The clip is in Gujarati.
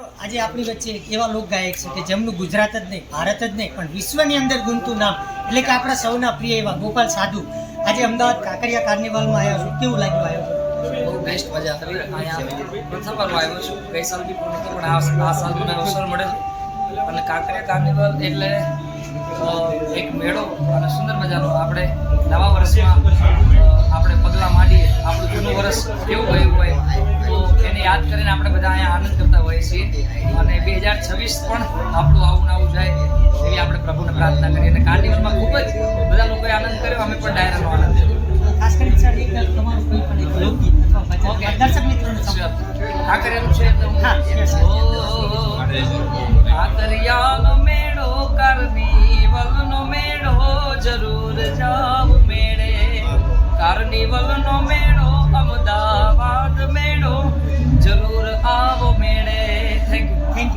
આજે આપણી વચ્ચે એવા લોક ગાયક છે કે જેમનું ગુજરાત જ નહીં, ભારત જ નહીં, પણ વિશ્વની અંદર ગુંતું નામ. એટલે કે આપણા સૌના પ્રિય એવા ગોપાલ સાધુ. આજે અમદાવાદ કાંકરિયા કાર્નિવલમાં આવ્યો છું. કેવું લાગ્યું આવ્યું? બહુ બેસ્ટ મજા પણ આ સાલ અવસર મળેલ અને કાંકરિયા કાર્નિવલ એટલે એક મેળો અને સુંદર મજાનો. આપણે નવા વર્ષમાં આપણે પગલાં માંડીએ યાદ કરીને આપણે બધા અહીંયા આનંદ કરતા હોઈએ છીએ. અને બે હજાર છવ્વીસ પણ આપણું આવું આવું જાય એવી આપણે પ્રભુને પ્રાર્થના કરીએ. અને કાર્નિવલમાં ખૂબ જ બધા લોકોએ આનંદ કર્યો. અમે પણ ડાયરાનો આનંદ કર્યો આ કરેલું છે આ દરિયાનો મેળો કાર્નિવલનો મેળો જરૂર જાવ મેળે. કાર્નિવલનો મેળો never would have.